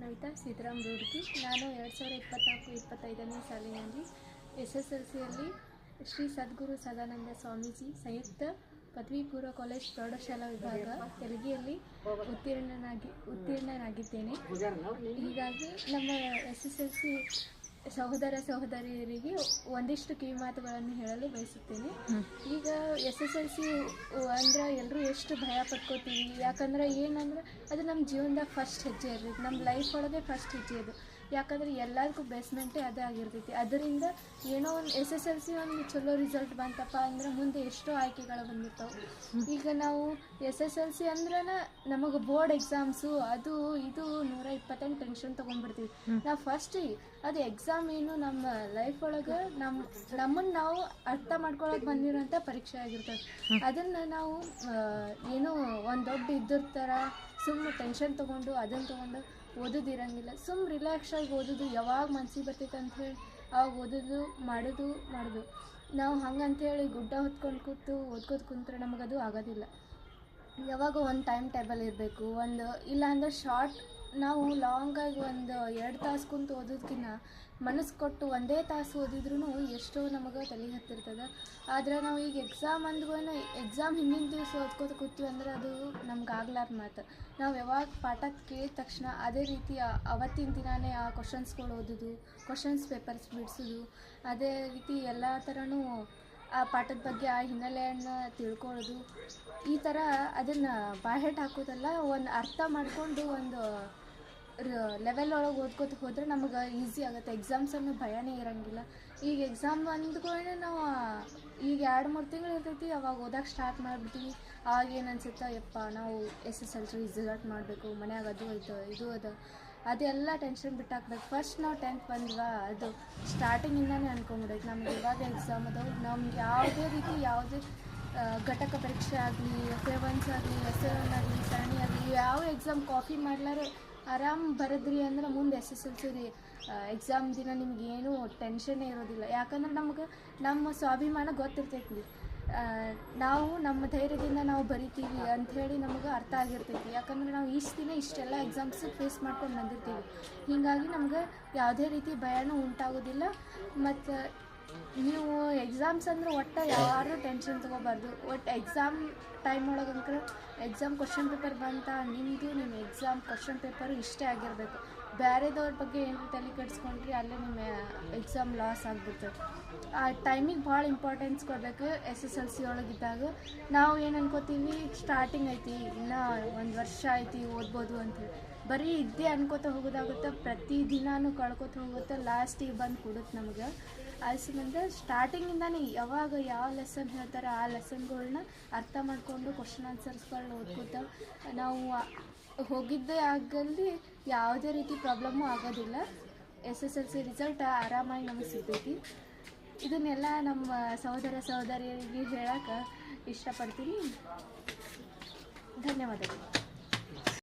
ನವಿತಾ ಸಿದ್ದರಾಮ್ ರೂಡ್ಕಿ ನಾನು ಎರಡು ಸಾವಿರದ ಇಪ್ಪತ್ನಾಲ್ಕು ಇಪ್ಪತ್ತೈದನೇ ಸಾಲಿನಲ್ಲಿ ಎಸ್ ಎಸ್ ಎಲ್ ಸಿಯಲ್ಲಿ ಶ್ರೀ ಸದ್ಗುರು ಸದಾನಂದ ಸ್ವಾಮೀಜಿ ಸಂಯುಕ್ತ ಪದವಿ ಪೂರ್ವ ಕಾಲೇಜ್ ಪ್ರೌಢಶಾಲಾ ವಿಭಾಗ ತೆಲುಗಿಯಲ್ಲಿ ಉತ್ತೀರ್ಣನಾಗಿ, ಉತ್ತೀರ್ಣನಾಗಿದ್ದೇನೆ. ಹೀಗಾಗಿ ನಮ್ಮ ಎಸ್ ಎಸ್ ಎಲ್ ಸಿ ಸಹೋದರ ಸಹೋದರಿಯರಿಗೆ ಒಂದಿಷ್ಟು ಕಿವಿಮಾತುಗಳನ್ನು ಹೇಳಲು ಬಯಸುತ್ತೇನೆ. ಈಗ ಎಸ್ ಎಸ್ ಎಲ್ ಸಿ ಅಂದ್ರೆ ಎಲ್ಲರೂ ಎಷ್ಟು ಭಯ ಪಟ್ಕೋತೀವಿ? ಯಾಕಂದ್ರೆ ಏನಂದ್ರೆ ಅದು ನಮ್ಮ ಜೀವನದಾಗ ಫಸ್ಟ್ ಹೆಜ್ಜೆ ಇರ್ರಿ ನಮ್ಮ ಲೈಫ್ ಒಳಗೆ ಫಸ್ಟ್ ಹೆಜ್ಜೆ ಅದು ಯಾಕಂದ್ರೆ ಎಲ್ಲರಿಗೂ ಬೇಸ್ಮೆಂಟೇ ಅದೇ ಆಗಿರ್ತೈತಿ. ಅದರಿಂದ ಏನೋ ಒಂದು ಎಸ್ ಎಸ್ ಎಲ್ ಸಿ ಒಂದು ಚಲೋ ರಿಸಲ್ಟ್ ಬಂತಪ್ಪ ಅಂದ್ರೆ ಮುಂದೆ ಎಷ್ಟೋ ಆಯ್ಕೆಗಳು ಬಂದಿರ್ತಾವೆ. ಈಗ ನಾವು ಎಸ್ ಎಸ್ ಎಲ್ ಸಿ ಅಂದ್ರೆ ನಮಗೆ ಬೋರ್ಡ್ ಎಕ್ಸಾಮ್ಸು ಅದು ಇದು ನೂರ ಇಪ್ಪತ್ತೆಂಟು ಟೆನ್ಷನ್ ತೊಗೊಂಡ್ಬಿಡ್ತೀವಿ. ನಾವು ಫಸ್ಟ್ ಅದು ಎಕ್ಸಾಮ್ ಏನು ನಮ್ಮ ಲೈಫ್ ಒಳಗೆ ನಮ್ಮ ನಮ್ಮನ್ನು ನಾವು ಅರ್ಥ ಮಾಡ್ಕೊಳಕ್ಕೆ ಬಂದಿರೋಂಥ ಪರೀಕ್ಷೆ ಆಗಿರ್ತದೆ ಅದನ್ನು ನಾವು ಏನೋ ಒಂದು ದೊಡ್ಡ ಇದ್ದಿರ್ತಾರ ಸುಮ್ಮನೆ ಟೆನ್ಷನ್ ತೊಗೊಂಡು ಅದನ್ನು ತೊಗೊಂಡು ಓದೋದಿರಂಗಿಲ್ಲ ಸುಮ್ಮ ರಿಲ್ಯಾಕ್ಸ್ ಆಗಿ ಓದೋದು ಯಾವಾಗ ಮನ್ಸಿಗೆ ಬರ್ತೈತೆ ಅಂತ ಹೇಳಿ ಆವಾಗ ಓದೋದು, ಮಾಡೋದು ಮಾಡೋದು. ನಾವು ಹಂಗಂತೇಳಿ ಗುಡ್ಡ ಹೊತ್ಕೊಂಡು ಕೂತು ಓದ್ಕೋದ್ ಕುಂತ್ರೆ ನಮಗದು ಆಗೋದಿಲ್ಲ. ಯಾವಾಗ ಒಂದು ಟೈಮ್ ಟೇಬಲ್ ಇರಬೇಕು, ಒಂದು ಇಲ್ಲ ಅಂದ್ರೆ ಶಾರ್ಟ್ ನಾವು ಲಾಂಗಾಗಿ ಒಂದು ಎರಡು ತಾಸು ಕುಂತು ಓದೋದಕ್ಕಿಂತ ಮನಸ್ಸು ಕೊಟ್ಟು ಒಂದೇ ತಾಸು ಓದಿದ್ರೂ ಎಷ್ಟೋ ನಮಗೆ ತಲೆ ಹತ್ತಿರ್ತದೆ. ಆದ್ರೆ ನಾವು ಈಗ ಎಕ್ಸಾಮ್ ಅಂದ್ಕೊಂಡು ಎಕ್ಸಾಮ್ ಹಿಂದಿನ ದಿವಸ ಓದ್ಕೋತ ಕೂತೀವಿ ಅಂದ್ರೆ ಅದು ನಮ್ಗೆ ಆಗ್ಲಾರ್ದ ಮಾತು. ನಾವು ಯಾವಾಗ ಪಾಠ ಕೇಳಿದ ತಕ್ಷಣ ಅದೇ ರೀತಿ ಅವತ್ತಿನ ದಿನಾನೇ ಆ ಕ್ವಶನ್ಸ್ಗಳು ಓದೋದು ಕ್ವಶನ್ಸ್ ಪೇಪರ್ಸ್ ಬಿಡಿಸೋದು. ಅದೇ ರೀತಿ ಎಲ್ಲ ಥರನೂ ಆ ಪಾಠದ ಬಗ್ಗೆ ಆ ಹಿನ್ನೆಲೆಯನ್ನು ತಿಳ್ಕೊಳ್ಳೋದು ಈ ಥರ ಅದನ್ನು ಬಾಹೆಟ್ ಹಾಕೋದಲ್ಲ ಒಂದು ಅರ್ಥ ಮಾಡಿಕೊಂಡು ಒಂದು ಲೆವೆಲ್ ಒಳಗೆ ಓದ್ಕೋತ ಹೋದ್ರೆ ನಮಗೆ ಈಸಿ ಆಗುತ್ತೆ. ಎಕ್ಸಾಮ್ಸ್ ಅನ್ನೋ ಭಯನೇ ಇರೋಂಗಿಲ್ಲ. ಈಗ ಎಕ್ಸಾಮ್ ಅಂದ್ಕೊಂಡೆ ನಾವು, ಈಗ ಎರಡು, ಮೂರು ತಿಂಗಳು ಇರ್ತೈತಿ, ಅವಾಗ ಓದಕ್ಕೆ ಸ್ಟಾರ್ಟ್ ಮಾಡಿಬಿಡ್ತೀವಿ. ಆಗ ಏನು ಅನ್ಸುತ್ತೆ, ಯಪ್ಪ, ನಾವು ಎಸ್ ಎಸ್ ಎಲ್ ಸಿ ಮಾಡಬೇಕು, ಮನ್ಯಾಗ ಅದು ಐತೆ, ಇದು ಅದ. ಅದೆಲ್ಲ ಟೆನ್ಷನ್ ಬಿಟ್ಟಾಕ್ಬೇಕು. ಫಸ್ಟ್ ನಾವು ಟೆಂತ್ ಬಂದ್ವಾ, ಅದು ಸ್ಟಾರ್ಟಿಂಗಿಂದನೇ ಅನ್ಕೊಂಬಿಡೈತೆ. ನಮ್ಗೆ ಇವಾಗ ಎಕ್ಸಾಮ್ ಅದು ನಮ್ಗೆ ಯಾವುದೇ ರೀತಿ ಯಾವುದೇ ಘಟಕ ಪರೀಕ್ಷೆ ಆಗಲಿ ಎಫ್ ಎ ಒನ್ಸ್ ಆಗಲಿ ಎಸ್ ಎ ಒನ್ ಆಗಲಿ, ಸರಣಿ ಆಗಲಿ, ಯಾವ ಎಕ್ಸಾಮ್ ಕಾಪಿ ಮಾಡ್ಲಾರೆ ಆರಾಮ್ ಬರದ್ರಿ ಅಂದ್ರೆ ಮುಂದೆ S S L C re exam ದಿನ ನಿಮ್ಗೆ ಏನೂ ಟೆನ್ಷನ್ನೇ ಇರೋದಿಲ್ಲ. ಯಾಕಂದ್ರೆ ನಮ್ಗೆ, ನಮ್ಮ ಸ್ವಾಭಿಮಾನ ಗೊತ್ತಿರ್ತೈತಿ ನಾವು ನಮ್ಮ ಧೈರ್ಯದಿಂದ ನಾವು ಬರಿತೀವಿ ಅಂಥೇಳಿ ನಮಗೆ ಅರ್ಥ ಆಗಿರ್ತೈತಿ. ಯಾಕಂದ್ರೆ ನಾವು ಇಷ್ಟು ದಿನ ಇಷ್ಟೆಲ್ಲ ಎಕ್ಸಾಮ್ಸ್ ಫೇಸ್ ಮಾಡ್ಕೊಂಡು ಬಂದಿರ್ತೀವಿ. ಹೀಗಾಗಿ ನಮ್ಗೆ ಯಾವುದೇ ರೀತಿ ಭಯನೂ ಉಂಟಾಗೋದಿಲ್ಲ. ಮತ್ತು ನೀವು ಎಕ್ಸಾಮ್ಸ್ ಅಂದ್ರೆ ಒಟ್ಟು ಯಾರು ಟೆನ್ಷನ್ ತೊಗೋಬಾರ್ದು. ಒಟ್ಟು ಎಕ್ಸಾಮ್ ಟೈಮ್ ಒಳಗಂಕ್ರ ಎಕ್ಸಾಮ್ ಕ್ವಶನ್ ಪೇಪರ್ ಬಂತ ನಿಮ್ಮದು ನಿಮ್ಮ ಎಕ್ಸಾಮ್ ಕ್ವಶನ್ ಪೇಪರು ಇಷ್ಟೇ ಆಗಿರಬೇಕು. ಬೇರೆದವ್ರ ಬಗ್ಗೆ ಏನು ತಲೆ ಕೆಡ್ಸ್ಕೊಂಡ್ರಿ, ಅಲ್ಲೇ ನಿಮ್ಮ ಎಕ್ಸಾಮ್ ಲಾಸ್ ಆಗ್ಬಿಡ್ತದೆ. ಆ ಟೈಮಿಗೆ ಭಾಳ ಇಂಪಾರ್ಟೆನ್ಸ್ ಕೊಡಬೇಕು ಎಸ್ ಎಸ್ ಎಲ್ ಸಿ ಒಳಗಿದ್ದಾಗ ನಾವು ಏನು ಅನ್ಕೋತೀವಿ ಸ್ಟಾರ್ಟಿಂಗ್ ಐತಿ, ಇನ್ನೂ ಒಂದು ವರ್ಷ ಐತಿ ಓದ್ಬೋದು ಅಂತೇಳಿ ಬರೀ ಇದ್ದೇ ಅನ್ಕೋತ ಹೋಗೋದಾಗುತ್ತೆ, ಪ್ರತಿ ದಿನಾನು ಕಳ್ಕೊತ ಹೋಗುತ್ತೆ ಲಾಸ್ಟಿಗೆ ಬಂದು ಕೊಡುತ್ತೆ ನಮಗೆ. ಸ್ಟಾರ್ಟಿಂಗ್ ಸ್ಟಾರ್ಟಿಂಗಿಂದಾನೇ ಯಾವಾಗ ಯಾವ ಲೆಸನ್ ಹೇಳ್ತಾರೆ ಆ ಲೆಸನ್ಗಳ್ನ ಅರ್ಥ ಮಾಡಿಕೊಂಡು ಕ್ವಶನ್ ಆನ್ಸರ್ಸ್ಗಳನ್ನ ಓದ್ಕೋತ, ನಾವು ಹೋಗಿದ್ದೇ ಆಗಲ್ಲಿ ಯಾವುದೇ ರೀತಿ ಪ್ರಾಬ್ಲಮ್ಮು ಆಗೋದಿಲ್ಲ. S S L C result ಆರಾಮಾಗಿ ನಮಗೆ ಸಿಗ್ತೈತಿ. ಇದನ್ನೆಲ್ಲ ನಮ್ಮ ಸಹೋದರ ಸಹೋದರಿಯರಿಗೆ ಹೇಳಕ್ಕೆ ಇಷ್ಟಪಡ್ತೀನಿ. ಧನ್ಯವಾದಗಳು.